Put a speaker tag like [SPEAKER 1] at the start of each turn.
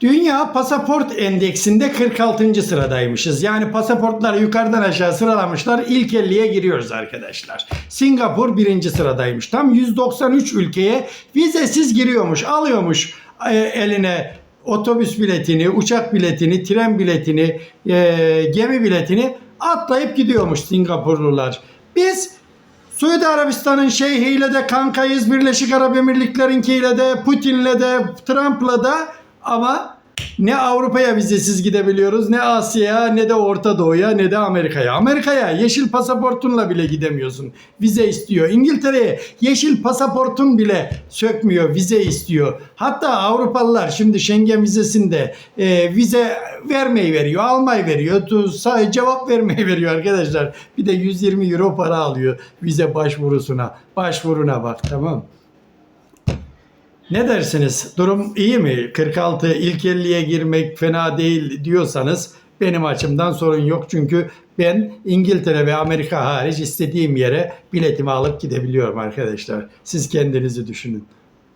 [SPEAKER 1] Dünya pasaport endeksinde 46. sıradaymışız. Yani pasaportları yukarıdan aşağı sıralamışlar. İlk 50'ye giriyoruz arkadaşlar. Singapur birinci sıradaymış. Tam 193 ülkeye vizesiz giriyormuş. Alıyormuş e, eline otobüs biletini, uçak biletini, tren biletini, e, gemi biletini atlayıp gidiyormuş Singapurlular. Biz Suudi Arabistan'ın şeyhiyle de kankayız, Birleşik Arap Emirlikleri'nkiyle de, Putin'le de, Trump'la da ama ne Avrupa'ya vizesiz gidebiliyoruz, ne Asya'ya, ne de Orta Doğu'ya, ne de Amerika'ya. Amerika'ya yeşil pasaportunla bile gidemiyorsun. Vize istiyor. İngiltere'ye yeşil pasaportun bile sökmüyor, vize istiyor. Hatta Avrupalılar şimdi Schengen vizesinde e, vize vermeyi veriyor, almayı veriyor, tu- sa- cevap vermeyi veriyor arkadaşlar. Bir de 120 euro para alıyor vize başvurusuna. Başvuruna bak tamam. Ne dersiniz? Durum iyi mi? 46 ilk 50'ye girmek fena değil diyorsanız benim açımdan sorun yok. Çünkü ben İngiltere ve Amerika hariç istediğim yere biletimi alıp gidebiliyorum arkadaşlar. Siz kendinizi düşünün.